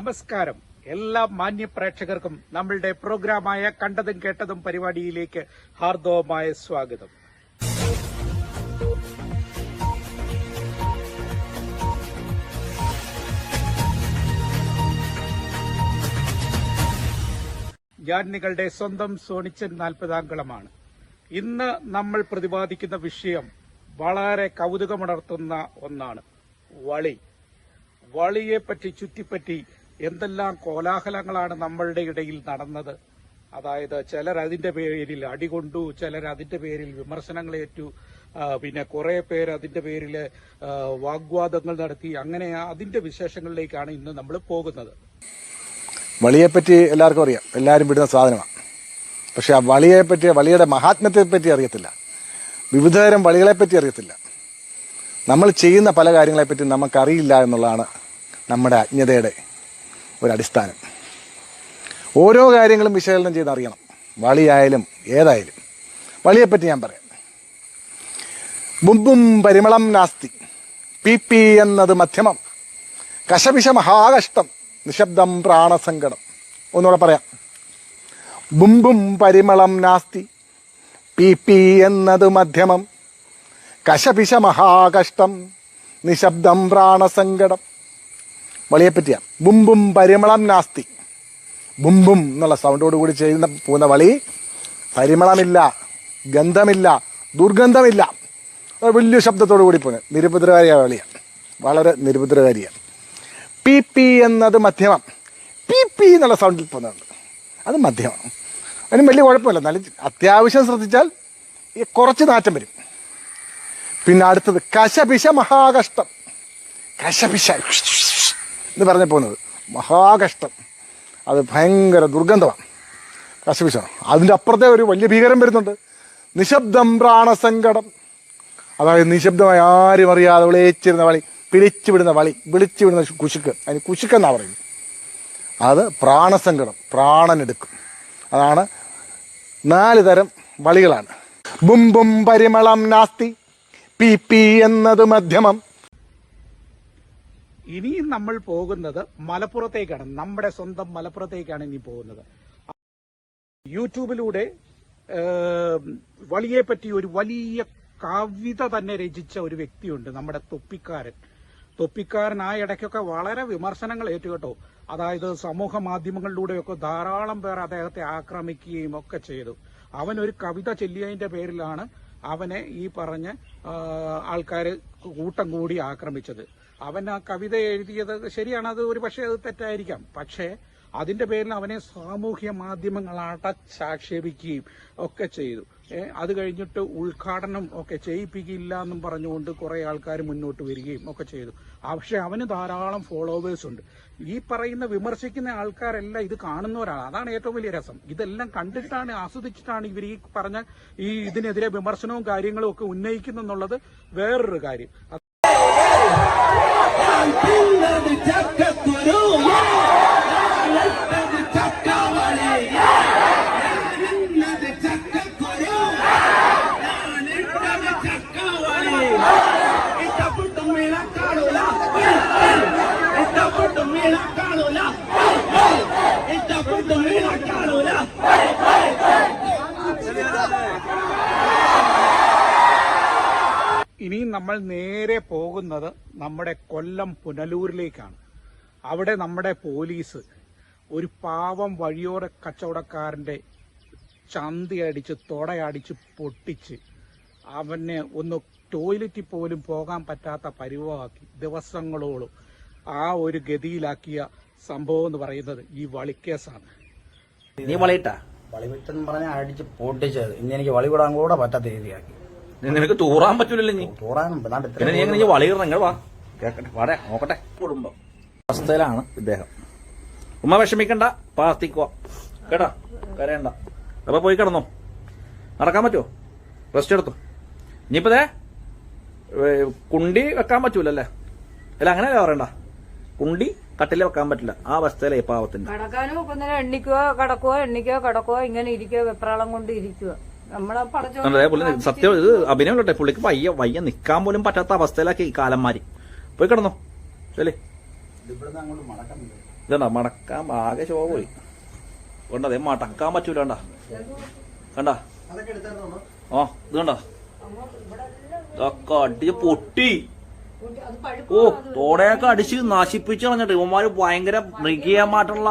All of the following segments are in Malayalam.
നമസ്കാരം. എല്ലാ മാന്യ പ്രേക്ഷകർക്കും നമ്മളുടെ പ്രോഗ്രാമായ കണ്ടതും കേട്ടതും പരിപാടിയിലേക്ക് ഹാർദവമായ സ്വാഗതം. ഞാൻ നിങ്ങളുടെ സ്വന്തം സോണിച്ചൻ നാൽപ്പതാംകളമാണ് ഇന്ന് നമ്മൾ പ്രതിപാദിക്കുന്ന വിഷയം വളരെ കൗതുകമുണർത്തുന്ന ഒന്നാണ്. വളി. വളിയെപ്പറ്റി ചുറ്റിപ്പറ്റി എന്തെല്ലാം കോലാഹലങ്ങളാണ് നമ്മളുടെ ഇടയിൽ നടന്നത്. അതായത് ചിലർ അതിന്റെ പേരിൽ അടികൊണ്ടു ചിലർ അതിന്റെ പേരിൽ വിമർശനങ്ങളേറ്റു പിന്നെ കുറെ പേര് അതിന്റെ പേരിൽ വാഗ്വാദങ്ങൾ നടത്തി. അങ്ങനെ അതിന്റെ വിശേഷങ്ങളിലേക്കാണ് ഇന്ന് നമ്മൾ പോകുന്നത്. വളിയെപ്പറ്റി എല്ലാവർക്കും അറിയാം. എല്ലാവരും വിടുന്ന സാധനമാണ് പക്ഷെ ആ വളിയെപ്പറ്റി വളിയുടെ മഹാത്മ്യത്തെ പറ്റി അറിയത്തില്ല. വിവിധതരം വളികളെപ്പറ്റി അറിയത്തില്ല. നമ്മൾ ചെയ്യുന്ന പല കാര്യങ്ങളെപ്പറ്റി നമുക്കറിയില്ല എന്നുള്ളതാണ് നമ്മുടെ അജ്ഞതയുടെ ഒരു അടിസ്ഥാനം ഓരോ കാര്യങ്ങളും വിശകലനം ചെയ്ത് അറിയണം. വളിയായാലും ഏതായാലും. വളിയെപ്പറ്റി ഞാൻ പറയാം. ബുംബും പരിമളം നാസ്തി. പി പി എന്നത് മധ്യമം. കശവിഷ മഹാകഷ്ടം. നിശബ്ദം പ്രാണസങ്കടം. ഒന്നുകൂടെ പറയാം. ബുംബും പരിമളം നാസ്തി. പി പി എന്നത് മധ്യമം. കശപിശ മഹാകഷ്ടം. നിശബ്ദം പ്രാണസങ്കടം. വളിയെ പറ്റിയ ബുംബും പരിമളം നാസ്തി. ബുംബും എന്നുള്ള സൗണ്ടോട് കൂടി ചെയ്യുന്ന പോകുന്ന വളി പരിമളമില്ല ഗന്ധമില്ല ദുർഗന്ധമില്ല. വലിയ ശബ്ദത്തോടു കൂടി പോകുന്നത്. നിരുപദ്രകാരിയായ വളിയാണ് വളരെ നിരുപദ്രകാരിയാണ് പി പി എന്നത് മധ്യമം. പി പി എന്നുള്ള സൗണ്ടിൽ പോകുന്നുണ്ട്. അത് മധ്യമം. അതിന് വലിയ കുഴപ്പമില്ല. നല്ല അത്യാവശ്യം ശ്രദ്ധിച്ചാൽ കുറച്ച് നാറ്റം വരും. പിന്നെ അടുത്തത് കശപിശ മഹാകഷ്ടം. കശപിശ. എന്ന് പറഞ്ഞു പോകുന്നത്. മഹാകഷ്ടം. അത് ഭയങ്കര ദുർഗന്ധമാണ്. കശപിശ അതിന്റെ അപ്പുറത്തെ ഒരു വലിയ ഭീകരം വരുന്നുണ്ട്. നിശബ്ദം പ്രാണസങ്കടം. അതായത് നിശബ്ദമായി ആരും അറിയാതെ വിളിച്ചിരുന്ന വളി പിടിച്ചു വിടുന്ന വളി വിളിച്ചുവിടുന്ന കുശുക്ക്. അതിന് കുശുക്കെന്നാണ് പറയുന്നത്? അത് പ്രാണസങ്കടം പ്രാണനെടുക്കും. അതാണ് നാല് തരം വളികളാണ്. ബുംബും പരിമളം നാസ്തി പി പി എന്നത് മധ്യമം. ഇനിയും നമ്മൾ പോകുന്നത് മലപ്പുറത്തേക്കാണ്. നമ്മുടെ സ്വന്തം മലപ്പുറത്തേക്കാണ് ഇനി പോകുന്നത്. യൂട്യൂബിലൂടെ വളിയെ പറ്റി ഒരു വലിയ കവിത തന്നെ രചിച്ച ഒരു വ്യക്തിയുണ്ട്. നമ്മുടെ തൊപ്പിക്കാരൻ. തൊപ്പിക്കാരൻ ആ ഇടയ്ക്കൊക്കെ വളരെ വിമർശനങ്ങൾ ഏറ്റുകെട്ടോ. അതായത് സമൂഹ മാധ്യമങ്ങളിലൂടെയൊക്കെ ധാരാളം പേർ അദ്ദേഹത്തെ ആക്രമിക്കുകയും ഒക്കെ ചെയ്തു. അവൻ ഒരു കവിത ചൊല്ലിയതിന്റെ പേരിലാണ് അവനെ ഈ പറഞ്ഞ ആൾക്കാർ കൂട്ടം കൂടി ആക്രമിച്ചത്. അവൻ ആ കവിത എഴുതിയത് ശരിയാണ് അത് ഒരു പക്ഷേ അത് തെറ്റായിരിക്കാം. പക്ഷേ അതിന്റെ പേരിൽ അവനെ സാമൂഹ്യ മാധ്യമങ്ങൾ അടച്ചാക്ഷേപിക്കുകയും ഒക്കെ ചെയ്തു. അത് കഴിഞ്ഞിട്ട് ഉദ്ഘാടനം ഒക്കെ ചെയ്യിപ്പിക്കില്ല എന്നും പറഞ്ഞുകൊണ്ട് കുറെ ആൾക്കാർ മുന്നോട്ട് വരികയും ഒക്കെ ചെയ്തു. പക്ഷെ അവന് ധാരാളം ഫോളോവേഴ്സ് ഉണ്ട്. ഈ പറയുന്ന വിമർശിക്കുന്ന ആൾക്കാരെല്ലാം ഇത് കാണുന്നവരാണ് അതാണ് ഏറ്റവും വലിയ രസം. ഇതെല്ലാം കണ്ടിട്ടാണ് ആസ്വദിച്ചിട്ടാണ് ഇവർ ഈ പറഞ്ഞ ഈ ഇതിനെതിരെ വിമർശനവും കാര്യങ്ങളും ഒക്കെ ഉന്നയിക്കുന്നെന്നുള്ളത് വേറൊരു കാര്യം. Vancouver, the Jack Kangaroo. Yeah! നമ്മൾ നേരെ പോകുന്നത് നമ്മുടെ കൊല്ലം പുനലൂരിലേക്കാണ്. അവിടെ നമ്മുടെ പോലീസ് ഒരു പാവം വഴിയോര കച്ചവടക്കാരന്റെ ചന്തി അടിച്ച് തുടയടിച്ച് പൊട്ടിച്ച് അവനെ ഒന്ന് ടോയ്ലറ്റിൽ പോലും പോകാൻ പറ്റാത്ത പരിവമാക്കി ദിവസങ്ങളോളം ആ ഒരു ഗതിയിലാക്കിയ സംഭവം എന്ന് പറയുന്നത് ഈ വളിക്കേസാണ്. നീ വളയിട്ടാ? വളിവിട്ടെന്ന് പറഞ്ഞ അടിച്ച് പൊട്ടിച്ചത്. ഇനി എനിക്ക് വളി വിടാൻ കൂടെ പറ്റാത്ത രീതിയാക്കി. നിനക്ക് തൂറാൻ പറ്റൂലല്ലോ നീ തൂറാനും പിന്നെ നീ എങ്ങനെ വളയിടണം നിങ്ങൾ വാ. കേക്കട്ടെ വാടേ നോക്കട്ടെ. കുടുംബം. അവസ്ഥയിലാണ് ഇദ്ദേഹം. ഉമ്മ വിഷമിക്കണ്ട പ്രാർത്ഥിക്കുക. കേട്ടാ? കരയണ്ട. അപ്പൊ പോയി കിടന്നോ. നടക്കാൻ പറ്റുമോ റെസ്റ്റ് എടുത്തു. ഇനിയിപ്പോ ദേ ഏ, കുണ്ടി വെക്കാൻ പറ്റൂലല്ലേ? അല്ല അങ്ങനെയല്ല പറയണ്ട. കുണ്ടി കട്ടിൽ വെക്കാൻ പറ്റില്ല. ആ അവസ്ഥയിലെ ഈ പാവത്തിന്റെ. കടക്കാനും എണ്ണിക്കുക കടക്കുക എണ്ണിക്കുക കടക്കുക ഇങ്ങനെ ഇരിക്കുക വെപ്രാളം കൊണ്ട് ഇരിക്കുക. സത്യം ഇത് അഭിനയം കേട്ടെ പുള്ളിക്ക് വയ്യ വയ്യ നിക്കാൻ പോലും പറ്റാത്ത അവസ്ഥയിലാക്കി ഈ കാലന്മാരി. പോയി കിടന്നോ. ശരി. ഇവിടുന്ന് അങ്ങോട്ട് മടക്കുന്നില്ല ഇതണ്ട മടക്കാൻ ആകെ ശോഭ പോയി. കണ്ടതേ മടക്കാൻ പറ്റൂല കണ്ട? കണ്ട ആ ഇത് കണ്ട? ഇതൊക്കെ അടിച്ച് പൊട്ടി. ഓ തോടയൊക്കെ അടിച്ച് നശിപ്പിച്ച് കളഞ്ഞിട്ട് ഇവന്മാര് ഭയങ്കര മൃഗീയമായിട്ടുള്ള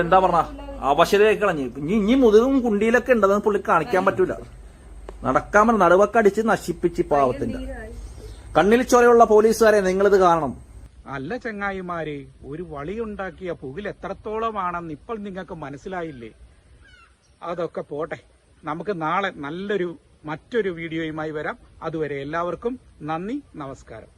എന്താ പറഞ്ഞ അവശതയൊക്കെ കളഞ്ഞു ഇനി ഇനി മുതുകും കുണ്ടിയിലൊക്കെ ഉണ്ടെന്ന് പുള്ളി കാണിക്കാൻ പറ്റൂല. നടക്കാൻ പറ്റും നടുവൊക്കെ അടിച്ച് നശിപ്പിച്ച് പാവത്തിന്റെ കണ്ണിൽ ചൊരയുള്ള പോലീസുകാരെ നിങ്ങളിത് കാണണം. അല്ല ചങ്ങായിമാരെ ഒരു വളിയുണ്ടാക്കിയ പുകിൽ എത്രത്തോളമാണെന്ന് ഇപ്പോൾ നിങ്ങൾക്ക് മനസ്സിലായില്ലേ? അതൊക്കെ പോട്ടെ. നമുക്ക് നാളെ നല്ലൊരു മറ്റൊരു വീഡിയോയുമായി വരാം. അതുവരെ എല്ലാവർക്കും നന്ദി നമസ്കാരം.